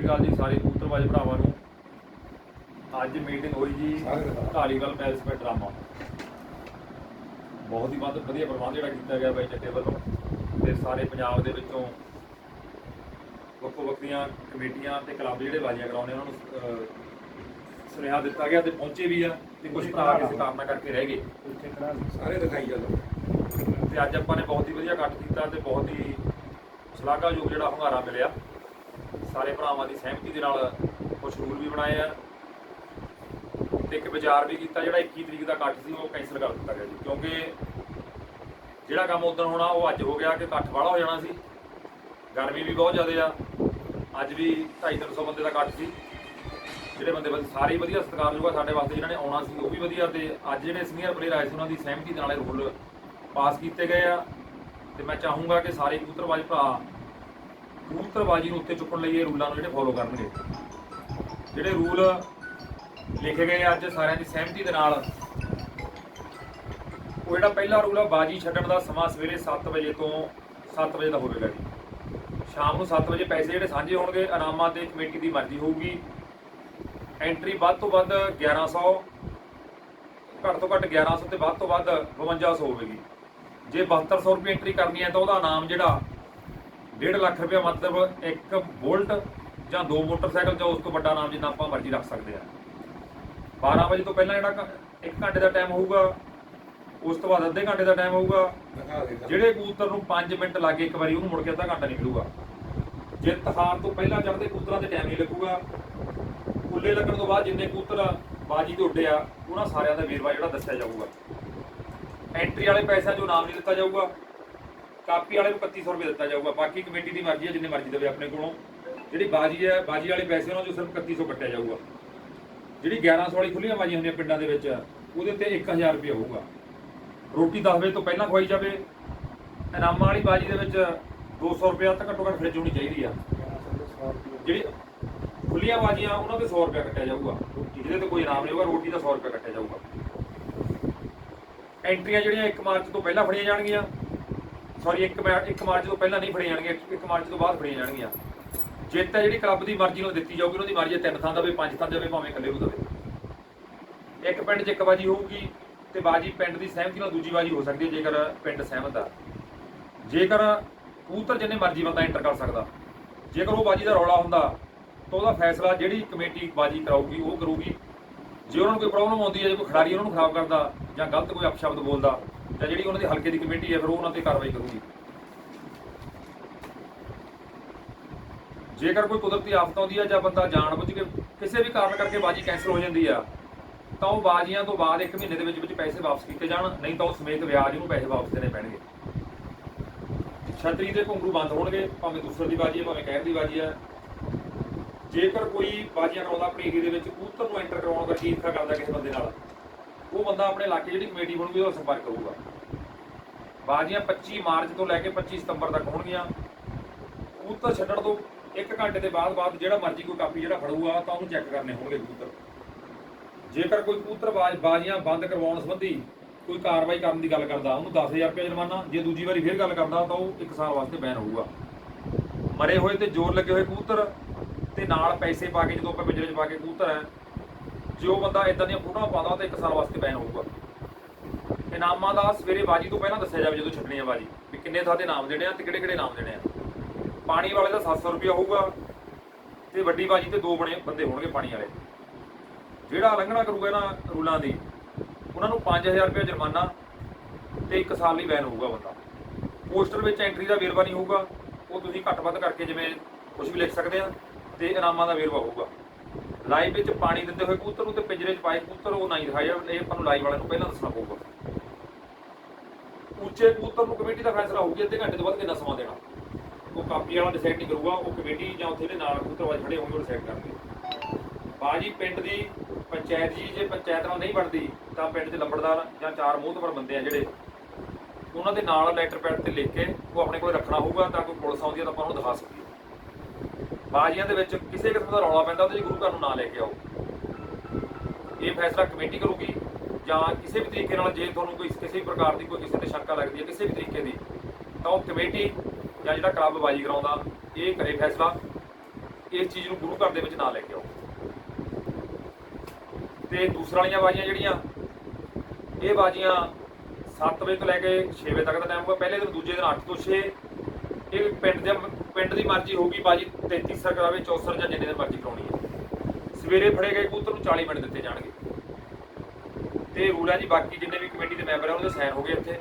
ਸ੍ਰੀ ਅਕਾਲ ਜੀ ਸਾਰੇ ਕਬੂਤਰਬਾਜ਼ ਭਰਾਵਾਂ ਨੂੰ। ਅੱਜ ਮੀਟਿੰਗ ਹੋਈ ਜੀ ਢਾਲੀਵਾਲ ਪੈਲਸ ਪੇ ਡਰਾਮਾ। ਬਹੁਤ ਹੀ ਵੱਧ ਵਧੀਆ ਪ੍ਰਬੰਧ ਜਿਹੜਾ ਕੀਤਾ ਗਿਆ ਬਾਈ ਚੱਟੇ ਵੱਲੋਂ ਤੇ ਸਾਰੇ ਪੰਜਾਬ ਦੇ ਵਿੱਚੋਂ ਵੱਖੋ ਵੱਖਰੀਆਂ ਕਮੇਟੀਆਂ ਤੇ ਕਲੱਬ ਜਿਹੜੇ ਬਾਜ਼ੀਆਂ ਕਰਾਉਂਦੇ ਉਹਨਾਂ ਨੂੰ ਸੁਨੇਹਾ ਦਿੱਤਾ ਗਿਆ ਤੇ ਪਹੁੰਚੇ ਵੀ ਆ ਤੇ ਕੁਝ ਭਰਾ ਕਿਸੇ ਕਾਰਨਾਂ ਕਰਕੇ ਰਹਿ ਗਏ। ਸਾਰੇ ਦਿਖਾਈ ਚੱਲੋ ਤੇ ਅੱਜ ਆਪਾਂ ਨੇ ਬਹੁਤ ਹੀ ਵਧੀਆ ਇਕੱਠ ਕੀਤਾ ਤੇ ਬਹੁਤ ਹੀ ਸ਼ਲਾਘਾਯੋਗ ਜਿਹੜਾ ਹੁੰਗਾਰਾ ਮਿਲਿਆ। ਸਾਰੇ ਭਰਾਵਾਂ ਦੀ ਸਹਿਮਤੀ ਦੇ ਨਾਲ ਕੁਝ ਰੂਲ ਵੀ ਬਣਾਏ ਆ ਤੇ ਇੱਕ ਵਿਚਾਰ ਵੀ ਕੀਤਾ ਜਿਹੜਾ 21 ਤਰੀਕ ਦਾ ਇਕੱਠ ਸੀ, ਉਹ ਕੈਂਸਲ ਕਰ ਦਿੱਤਾ ਗਿਆ ਜੀ। ਕਿਉਂਕਿ ਜਿਹੜਾ ਕੰਮ ਉਦੋਂ ਹੋਣਾ, ਉਹ ਅੱਜ ਹੋ ਗਿਆ ਕਿ ਇਕੱਠ ਵਾਲਾ ਹੋ ਜਾਣਾ ਸੀ। ਗਰਮੀ ਵੀ ਬਹੁਤ ਜ਼ਿਆਦਾ ਆ। ਅੱਜ ਵੀ 250 ਬੰਦੇ ਦਾ ਇਕੱਠ ਸੀ। ਜਿਹੜੇ ਬੰਦੇ ਸਾਰੇ ਵਧੀਆ ਸਤਿਕਾਰਯੋਗ ਆ ਸਾਡੇ ਵਾਸਤੇ, ਜਿਨ੍ਹਾਂ ਨੇ ਆਉਣਾ ਸੀ, ਉਹ ਵੀ ਵਧੀਆ ਤੇ ਅੱਜ ਜਿਹੜੇ ਸੀਨੀਅਰ ਪਲੇਅਰ ਆਏ ਸੀ, ਉਹਨਾਂ ਦੀ ਸਹਿਮਤੀ ਦੇ ਨਾਲ ਇਹ ਰੂਲ ਪਾਸ ਕੀਤੇ ਗਏ ਆ। ਤੇ ਮੈਂ ਚਾਹੂੰਗਾ ਕਿ ਸਾਰੇ ਕਬੂਤਰਬਾਜ਼ ਭਰਾ ਕਬੂਤਰਬਾਜ਼ੀ ਨੂੰ ਉੱਤੇ ਚੁੱਕਣ ਲਈ ਇਹ ਰੂਲਾਂ ਨੂੰ ਜਿਹੜੇ ਫੋਲੋ ਕਰਨਗੇ। ਜਿਹੜੇ ਰੂਲ ਲਿਖੇ ਗਏ ਅੱਜ ਸਾਰਿਆਂ ਦੀ ਸਹਿਮਤੀ ਦੇ ਨਾਲ, ਉਹ ਜਿਹੜਾ ਪਹਿਲਾ ਰੂਲ ਆ, ਬਾਜੀ ਛੱਡਣ ਦਾ ਸਮਾਂ ਸਵੇਰੇ 7 ਵਜੇ ਤੋਂ 7 ਵਜੇ ਦਾ ਹੋਵੇਗਾ ਜੀ। ਸ਼ਾਮ ਨੂੰ 7 ਵਜੇ ਪੈਸੇ ਜਿਹੜੇ ਸਾਂਝੇ ਹੋਣਗੇ, ਇਨਾਮਾਂ ਤੇ ਕਮੇਟੀ ਦੀ ਮਰਜ਼ੀ ਹੋਊਗੀ। ਐਂਟਰੀ ਵੱਧ ਤੋਂ ਵੱਧ 1100 ਘੱਟ ਤੋਂ ਘੱਟ 1100 ਤੇ ਵੱਧ ਤੋਂ ਵੱਧ 5200 ਹੋਵੇਗੀ। ਜੇ 7200 ਰੁਪਏ ਐਂਟਰੀ ਕਰਨੀ ਹੈ ਤਾਂ ਉਹਦਾ ਨਾਮ ਜਿਹੜਾ 1.5 ਲੱਖ ਰੁਪਏ ਮਤਲਬ ਇੱਕ ਬੋਲਟ ਜਾਂ ਦੋ ਮੋਟਰਸਾਈਕਲ ਜਾਂ ਉਸ ਤੋਂ ਵੱਡਾ ਨਾਮ ਜਿੰਨਾ ਆਪਾਂ ਮਰਜ਼ੀ ਰੱਖ ਸਕਦੇ ਆ 12 ਵਜੇ ਤੋਂ ਪਹਿਲਾਂ ਜਿਹੜਾ 1 ਘੰਟੇ ਦਾ ਟਾਈਮ ਹੋਊਗਾ ਉਸ ਤੋਂ ਬਾਅਦ ਅੱਧੇ ਘੰਟੇ ਦਾ ਟਾਈਮ ਹੋਊਗਾ। ਜਿਹੜੇ ਕਬੂਤਰ ਨੂੰ 5 ਮਿੰਟ ਲੱਗੇ ਇੱਕ ਵਾਰੀ ਉਹਨੂੰ ਮੁੜ ਕੇ ਅੱਧਾ ਘੰਟਾ ਨਹੀਂ ਮਿਲੂਗਾ ਜੇ ਤਹਾਰ ਤੋਂ ਪਹਿਲਾਂ ਚੜ੍ਹਦੇ ਕਬੂਤਰਾਂ ਤੇ ਟਾਈਮ ਨਹੀਂ ਲੱਗੂਗਾ ਕੁੱਲੇ ਲੱਗਣ ਤੋਂ ਬਾਅਦ ਜਿੰਨੇ ਕਬੂਤਰ ਬਾਜੀ ਤੇ ਉੱਡੇ ਆ ਉਹਨਾਂ ਸਾਰਿਆਂ ਦਾ ਵੇਰਵਾ ਜਿਹੜਾ ਦੱਸਿਆ ਜਾਊਗਾ। ਐਂਟਰੀ ਵਾਲੇ ਪੈਸਿਆਂ 'ਚੋਂ ਨਾਮ ਨਹੀਂ ਦਿੱਤਾ ਜਾਊਗਾ। ਕਾਪੀ ਵਾਲੇ ਨੂੰ 3100 ਰੁਪਏ ਦਿੱਤਾ ਜਾਊਗਾ, ਬਾਕੀ ਕਮੇਟੀ ਦੀ ਮਰਜ਼ੀ ਹੈ, ਜਿੰਨੇ ਮਰਜ਼ੀ ਦੇਵੇ ਆਪਣੇ ਕੋਲੋਂ। ਜਿਹੜੀ ਬਾਜੀ ਹੈ, ਬਾਜੀ ਵਾਲੇ ਪੈਸੇ ਉਹਨਾਂ 'ਚੋਂ ਸਿਰਫ 3100 ਕੱਟਿਆ ਜਾਊਗਾ। ਜਿਹੜੀ 1100 ਵਾਲੀ ਖੁੱਲੀਆਂ ਬਾਜੀਆਂ ਹੁੰਦੀਆਂ ਪਿੰਡਾਂ ਦੇ ਵਿੱਚ, ਉਹਦੇ ਤੇ 1000 ਰੁਪਏ ਹੋਊਗਾ। ਰੋਟੀ 10 ਵਜੇ ਤੋਂ ਪਹਿਲਾਂ ਖਵਾਈ ਜਾਵੇ। ਇਨਾਮਾਂ ਵਾਲੀ ਬਾਜੀ ਦੇ ਵਿੱਚ 200 ਰੁਪਏ ਤਾਂ ਘੱਟੋ ਘੱਟ ਫ੍ਰਿਜ ਹੋਣੀ ਚਾਹੀਦੀ ਆ। ਜਿਹੜੀ ਖੁੱਲੀਆਂ ਬਾਜੀਆਂ, ਉਹਨਾਂ ਤੇ 100 ਰੁਪਏ ਕੱਟਿਆ ਜਾਊਗਾ। ਜਿਹਦੇ ਤੇ ਕੋਈ ਇਨਾਮ ਨਹੀਂ ਹੋਊਗਾ, ਰੋਟੀ ਦਾ 100 ਰੁਪਏ ਕੱਟਿਆ ਜਾਊਗਾ। ਐਂਟਰੀਆਂ ਜਿਹੜੀਆਂ 1 ਮਾਰਚ ਤੋਂ ਪਹਿਲਾਂ ਫੜੀਆਂ ਜਾਣਗੀਆਂ। ਸੌਰੀ 1 1 ਮਾਰਚ ਤੋਂ ਪਹਿਲਾਂ ਨਹੀਂ ਫੜੀਆਂ ਜਾਣਗੀਆਂ 1 ਮਾਰਚ ਤੋਂ ਬਾਅਦ ਫੜੀਆਂ ਜਾਣਗੀਆਂ। ਜਿੱਤ ਹੈ ਜਿਹੜੀ ਕਲੱਬ ਦੀ ਮਰਜ਼ੀ ਨਾਲ ਦਿੱਤੀ ਜਾਊਗੀ ਉਹਨਾਂ ਦੀ ਮਰਜ਼ੀ ਹੈ, ਤਿੰਨ ਥਾਂ ਦੇਵੇ, ਪੰਜ ਥਾਂ ਦੇਵੇ, ਭਾਵੇਂ ਇਕੱਲੇ ਨੂੰ ਦੇਵੇ। ਇੱਕ ਪਿੰਡ 'ਚ ਇੱਕ ਬਾਜੀ ਹੋਊਗੀ ਤੇ ਬਾਜੀ ਪਿੰਡ ਦੀ ਸਹਿਮਤੀ ਨਾਲ ਦੂਜੀ ਬਾਜੀ ਹੋ ਸਕਦੀ ਹੈ, ਜੇਕਰ ਪਿੰਡ ਸਹਿਮਤ ਆ। ਜੇਕਰ ਕਬੂਤਰ ਜਿੰਨੇ ਮਰਜ਼ੀ ਬੰਦਾ ਐਂਟਰ ਕਰ ਸਕਦਾ। ਜੇਕਰ ਉਹ ਬਾਜੀ ਦਾ ਰੌਲਾ ਹੁੰਦਾ, ਤਾਂ ਉਹਦਾ ਫੈਸਲਾ ਜਿਹੜੀ ਕਮੇਟੀ ਬਾਜੀ ਕਰਾਊਗੀ, ਉਹ ਕਰੂਗੀ। ਜੇ ਉਹਨਾਂ ਨੂੰ ਕੋਈ ਪ੍ਰੋਬਲਮ ਆਉਂਦੀ ਹੈ, ਜੇ ਕੋਈ ਖਿਡਾਰੀ ਉਹਨਾਂ ਨੂੰ ਖਰਾਬ ਕਰਦਾ ਜਾਂ ਗਲਤ ਕੋਈ ਅਪਸ਼ਬਦ ਬੋਲਦਾ ਜਾਂ ਜਿਹੜੀ ਉਹਨਾਂ ਦੀ ਹਲਕੇ ਦੀ ਕਮੇਟੀ ਹੈ, ਫਿਰ ਉਹ ਉਹਨਾਂ ਤੇ ਕਾਰਵਾਈ ਕਰੂਗੀ। ਜੇਕਰ ਕੋਈ ਕੁਦਰਤੀ ਆਫਤ ਆਉਂਦੀ ਹੈ ਜਾਂ ਬੰਦਾ ਜਾਣਬੁੱਝ ਕੇ ਕਿਸੇ ਵੀ ਕਾਰਨ ਕਰਕੇ ਬਾਜੀ ਕੈਂਸਲ ਹੋ ਜਾਂਦੀ ਆ, ਤਾਂ ਉਹ ਬਾਜੀਆਂ ਤੋਂ ਬਾਅਦ 1 ਮਹੀਨੇ ਦੇ ਵਿੱਚ ਵਿੱਚ ਪੈਸੇ ਵਾਪਸ ਕੀਤੇ ਜਾਣ, ਨਹੀਂ ਤਾਂ ਉਹ ਸਮੇਤ ਵਿਆਜ ਨੂੰ ਪੈਸੇ ਵਾਪਸ ਦੇਣੇ ਪੈਣਗੇ। ਛਤਰੀ ਦੇ ਘੁੰਗਰੂ ਬੰਦ ਹੋਣਗੇ, ਭਾਵੇਂ ਦੂਸਰੇ ਦੀ ਬਾਜੀ ਹੈ ਭਾਵੇਂ ਕਹਿਰ ਦੀ ਬਾਜੀ ਹੈ ਜੇਕਰ ਕੋਈ ਬਾਜੀਆਂ ਕਰਾਉਂਦਾ ਆਪਣੀ ਏਰੀਏ ਦੇ ਵਿੱਚ ਕਬੂਤਰ ਨੂੰ ਐਂਟਰ ਕਰਵਾਉਣ ਦਾ ਕੀ ਈਰਖਾ ਕਰਦਾ ਕਿਸੇ ਬੰਦੇ ਨਾਲ? ਉਹ ਬੰਦਾ ਆਪਣੇ ਇਲਾਕੇ ਜਿਹੜੀ ਕਮੇਟੀ ਬਣੂਗੀ ਉਹਦਾ ਸੰਪਰਕ ਕਰੂਗਾ। ਬਾਜੀਆਂ 25 ਮਾਰਚ ਤੋਂ ਲੈ ਕੇ 25 ਸਤੰਬਰ ਤੱਕ ਹੋਣਗੀਆਂ। ਕਬੂਤਰ ਛੱਡਣ ਤੋਂ 1 ਘੰਟੇ ਦੇ ਬਾਅਦ ਬਾਅਦ ਜਿਹੜਾ ਮਰਜ਼ੀ ਕੋਈ ਕਾਪੀ ਜਿਹੜਾ ਫੜੂਗਾ, ਤਾਂ ਉਹਨੂੰ ਚੈੱਕ ਕਰਨੇ ਹੋਣਗੇ ਕਬੂਤਰ। ਜੇਕਰ ਕੋਈ ਕਬੂਤਰ ਬਾਜ, ਬਾਜੀਆਂ ਬੰਦ ਕਰਵਾਉਣ ਸੰਬੰਧੀ ਕੋਈ ਕਾਰਵਾਈ ਕਰਨ ਦੀ ਗੱਲ ਕਰਦਾ, ਉਹਨੂੰ 10000 ਰੁਪਏ ਜੁਰਮਾਨਾ, ਜੇ ਦੂਜੀ ਵਾਰੀ ਫੇਰ ਗੱਲ ਕਰਦਾ, ਤਾਂ ਉਹ 1 ਸਾਲ ਵਾਸਤੇ ਬੈਨ ਹੋਊਗਾ। ਮਰੇ ਹੋਏ ਤੇ ਜ਼ੋਰ ਲੱਗੇ ਹੋਏ ਕਬੂਤਰ ਤੇ ਨਾਲ ਪੈਸੇ ਪਾ ਕੇ ਜਦੋਂ ਆਪਾਂ ਪਿੰਜਰੇ 'ਚ ਪਾ ਕੇ ਕਬੂਤਰ ਹੈ ਜੇ ਉਹ ਬੰਦਾ ਇਦਾਂ ਦੀਆਂ ਫੋਟੋਆਂ ਪਾਉਂਦਾ ਤਾਂ 1 ਸਾਲ ਵਾਸਤੇ ਬੈਨ ਹੋਊਗਾ। ਇਨਾਮਾਂ ਦਾ ਸਵੇਰੇ ਬਾਜੀ ਤੋਂ ਪਹਿਲਾਂ ਦੱਸਿਆ ਜਾਵੇ, ਜਦੋਂ ਛੱਡਣੀ ਆ ਬਾਜੀ, ਵੀ ਕਿੰਨੇ ਥਾਂ ਤੇ ਨਾਮ ਦੇਣੇ ਆ ਤੇ ਕਿਹੜੇ ਕਿਹੜੇ ਨਾਮ ਦੇਣੇ ਆ। ਪਾਣੀ ਵਾਲੇ ਦਾ 700 ਰੁਪਏ ਹੋਊਗਾ ਤੇ ਵੱਡੀ ਬਾਜੀ ਤੇ ਦੋ ਬਣੇ, ਬੰਦੇ ਹੋਣਗੇ ਪਾਣੀ ਵਾਲੇ। ਜਿਹੜਾ ਉਲੰਘਣਾ ਕਰੂਗਾ ਇਹਨਾਂ ਰੂਲਾਂ ਦੀ, ਉਹਨਾਂ ਨੂੰ 5000 ਰੁਪਏ ਜੁਰਮਾਨਾ ਤੇ 1 ਸਾਲ ਲਈ ਬੈਨ ਹੋਊਗਾ ਬੰਦਾ। ਪੋਸਟਰ ਵਿੱਚ ਐਂਟਰੀ ਦਾ ਵੇਰਵਾ ਨਹੀਂ ਹੋਊਗਾ, ਉਹ ਤੁਸੀਂ ਘੱਟ ਵੱਧ ਕਰਕੇ ਜਿਵੇਂ ਕੁਝ ਵੀ ਲਿਖ ਸਕਦੇ ਆ, ਤੇ ਇਨਾਮਾਂ ਦਾ ਵੇਰਵਾ ਹੋਊਗਾ। ਲਾਈਵ ਵਿੱਚ ਪਾਣੀ ਦਿੰਦੇ ਹੋਏ ਕਬੂਤਰ ਨੂੰ ਤੇ ਪਿੰਜਰੇ 'ਚ ਪਾਏ ਕਬੂਤਰ, ਉਹ ਨਹੀਂ ਦਿਖਾਇਆ ਇਹ ਆਪਾਂ ਨੂੰ ਲਾਈਵ ਵਾਲਿਆਂ ਨੂੰ ਪਹਿਲਾਂ ਦੱਸਣਾ ਪਊਗਾ। ਉੱਚੇ ਕਬੂਤਰ ਨੂੰ ਕਮੇਟੀ ਦਾ ਫੈਸਲਾ ਹੋਊਗੀ, ਅੱਧੇ ਘੰਟੇ ਤੋਂ ਬਾਅਦ ਕਿੰਨਾ ਸਮਾਂ ਦੇਣਾ? ਉਹ ਕਾਪੀ ਵਾਲਾ ਡਿਸਾਈਡ ਨਹੀਂ ਕਰੂਗਾ, ਉਹ ਕਮੇਟੀ ਜਾਂ ਉੱਥੇ ਦੇ ਨਾਲ ਕਬੂਤਰਬਾਜ਼ ਖੜੇ ਹੋਣਗੇ, ਉਹ ਡਿਸਾਈਡ ਕਰਨਗੇ। ਬਾਜੀ, ਪਿੰਡ ਦੀ ਪੰਚਾਇਤ ਜੀ, ਜੇ ਪੰਚਾਇਤ ਨਾਲ ਨਹੀਂ ਬਣਦੀ, ਤਾਂ ਪਿੰਡ ਦੇ ਲੰਬੜਦਾਰ ਜਾਂ ਚਾਰ ਮੋਹਤਵਰ ਬੰਦੇ ਆ ਜਿਹੜੇ, ਉਹਨਾਂ ਦੇ ਨਾਲ ਲੈਟਰ ਪੈਡ ਤੇ ਲਿਖ ਕੇ ਉਹ ਆਪਣੇ ਕੋਲ ਰੱਖਣਾ ਹੋਊਗਾ, ਤਾਂ ਕੋਈ ਪੁਲਿਸ ਆਉਂਦੀ ਹੈ ਤਾਂ ਆਪਾਂ ਉਹਨੂੰ ਦਿਖਾ ਸਕੀਏ। ਬਾਜੀਆਂ ਦੇ ਵਿੱਚ ਕਿਸੇ ਕਿਸਮ ਦਾ ਰੌਲਾ ਪੈਂਦਾ, ਉਹਦੇ ਲਈ ਗੁਰੂ ਘਰ ਨੂੰ ਨਾ ਲੈ ਕੇ ਆਓ। ਇਹ ਫੈਸਲਾ ਕਮੇਟੀ ਕਰੂਗੀ, ਜਾਂ ਕਿਸੇ ਵੀ ਤਰੀਕੇ ਨਾਲ ਜੇ ਤੁਹਾਨੂੰ ਕੋਈ ਕਿਸੇ ਵੀ ਪ੍ਰਕਾਰ ਦੀ ਕੋਈ ਕਿਸੇ ਤੇ ਸ਼ੰਕਾ ਲੱਗਦੀ ਹੈ, ਕਿਸੇ ਵੀ ਤਰੀਕੇ ਦੀ, ਤਾਂ ਉਹ ਕਮੇਟੀ ਜਾਂ ਜਿਹੜਾ ਕਲੱਬ ਬਾਜੀ ਕਰਾਉਂਦਾ, ਇਹ ਕਰੇ ਫੈਸਲਾ। ਇਸ ਚੀਜ਼ ਨੂੰ ਗੁਰੂ ਘਰ ਦੇ ਵਿੱਚ ਨਾ ਲੈ ਕੇ ਆਓ। ਤੇ ਦੂਸਰਾ ਵਾਲੀਆਂ ਬਾਜੀਆਂ ਜਿਹੜੀਆਂ, ਇਹ ਬਾਜੀਆਂ 7 ਵਜੇ ਤੋਂ ਲੈ ਕੇ 6 ਵਜੇ ਤੱਕ ਦਾ ਟਾਈਮ ਹੋਗਾ ਪਹਿਲੇ ਦਿਨ, ਦੂਜੇ ਦਿਨ 8 ਤੋਂ 6 ਇਹ ਪਿੰਡ ਦੇ ਪਿੰਡ ਦੀ ਮਰਜ਼ੀ ਹੋਊਗੀ ਬਾਜੀ 33 ਸਰ ਕਰਾਵੇ 64 ਜਾਂ ਜਿੰਨੇ ਦਿਨ ਮਰਜ਼ੀ ਕਰਾਉਣੀ ਹੈ। ਸਵੇਰੇ ਫੜੇ ਗਏ ਕਬੂਤਰ ਨੂੰ 40 ਮਿੰਟ ਦਿੱਤੇ ਜਾਣਗੇ। ਤੇ ਰੂਲ ਹੈ ਜੀ ਬਾਕੀ ਜਿੰਨੇ ਵੀ ਕਮੇਟੀ ਦੇ ਮੈਂਬਰ ਆ ਉਹਨਾਂ ਦੇ ਸਾਈਨ ਹੋ ਗਏ ਇੱਥੇ।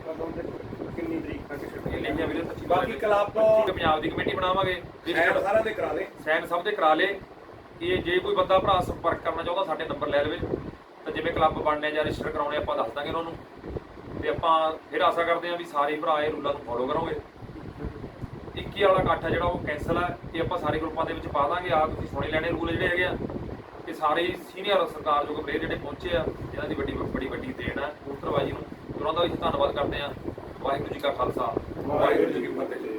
ਕਿੰਨੀ ਤਰੀਕ ਤੱਕ ਛੁੱਟੀ ਇਹ ਲਿਖਿਆ ਵੀਰੇ 25 ਬਾਕੀ ਕਲੱਬ- 25 ਪੰਜਾਬ ਦੀ ਕਮੇਟੀ ਬਣਾਵਾਂਗੇ। ਨਾਲ ਸਾਰਿਆਂ ਦੇ ਕਰਾ ਦੇ ਸਾਈਨ ਸਭ ਦੇ ਕਰਾ ਲੇ। ਇਹ ਜੇ ਕੋਈ ਬੰਦਾ ਭਰਾ ਸੰਪਰਕ ਕਰਨਾ ਚਾਹੁੰਦਾ ਸਾਡੇ ਨੰਬਰ ਲੈ ਲਵੇ। ਤਾਂ ਜਿਵੇਂ ਕਲੱਬ ਬਣਨੇ ਜਾਂ ਰਜਿਸਟਰ ਕਰਾਉਣੇ ਆਪਾਂ ਦੱਸ ਦਾਂਗੇ ਉਹਨਾਂ ਨੂੰ। ਤੇ ਆਪਾਂ ਫਿਰ ਆਸ਼ਾ ਕਰਦੇ ਹਾਂ ਵੀ ਸਾਰੇ ਭਰਾ ਇਹ ਰੂਲਾਂ ਨੂੰ ਫੋਲੋ ਕਰੋਗੇ। 21 ਵਾਲਾ ਇਕੱਠ ਹੈ ਜਿਹੜਾ ਉਹ ਕੈਨਸਲ ਹੈ, ਤੇ ਆਪਾਂ ਸਾਰੇ ਗਰੁੱਪਾਂ ਦੇ ਵਿੱਚ ਪਾ ਦਾਂਗੇ। ਆ ਤੁਸੀਂ ਸੁਣੇ ਲੈਣੇ ਰੂਲ ਜਿਹੜੇ ਹੈਗੇ ਆ ਕਿ ਸਾਰੇ ਸੀਨੀਅਰ ਸਰਕਾਰਯੋਗ ਪਲੇਅਰ ਜਿਹੜੇ ਪਹੁੰਚੇ ਆ, ਇਹਨਾਂ ਦੀ ਵੱਡੀ ਬੜੀ ਵੱਡੀ ਦੇਣ ਹੈ। ਕਬੂਤਰਬਾਜੀ ਨੂੰ। ਉਹਨਾਂ ਦਾ ਵੀ ਧੰਨਵਾਦ ਕਰਦੇ ਆ ਵਾਹਿਗੁਰੂ ਜੀ ਕਾ ਖਾਲਸਾ। ਵਾਹਿਗੁਰੂ ਜੀ ਕੀ ਫਤਿਹ।